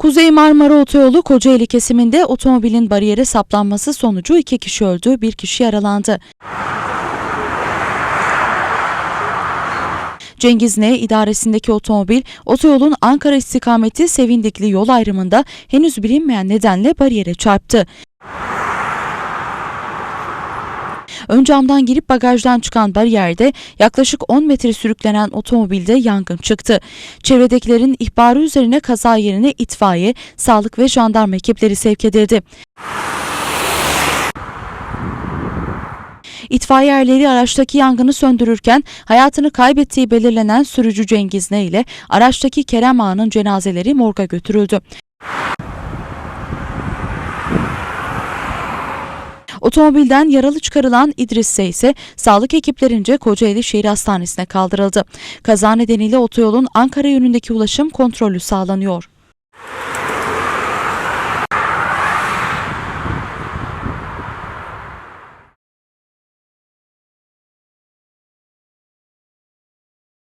Kuzey Marmara Otoyolu Kocaeli kesiminde otomobilin bariyere saplanması sonucu iki kişi öldü, bir kişi yaralandı. Cengiz N idaresindeki otomobil otoyolun Ankara istikameti Sevindikli yol ayrımında henüz bilinmeyen nedenle bariyere çarptı. Ön camdan girip bagajdan çıkan bariyerde yaklaşık 10 metre sürüklenen otomobilde yangın çıktı. Çevredekilerin ihbarı üzerine kaza yerine itfaiye, sağlık ve jandarma ekipleri sevk edildi. İtfaiye erleri araçtaki yangını söndürürken hayatını kaybettiği belirlenen sürücü Cengiz Ne ile araçtaki Kerem Ağa'nın cenazeleri morga götürüldü. Otomobilden yaralı çıkarılan İdris ise sağlık ekiplerince Kocaeli Şehir Hastanesi'ne kaldırıldı. Kaza nedeniyle otoyolun Ankara yönündeki ulaşım kontrollü sağlanıyor.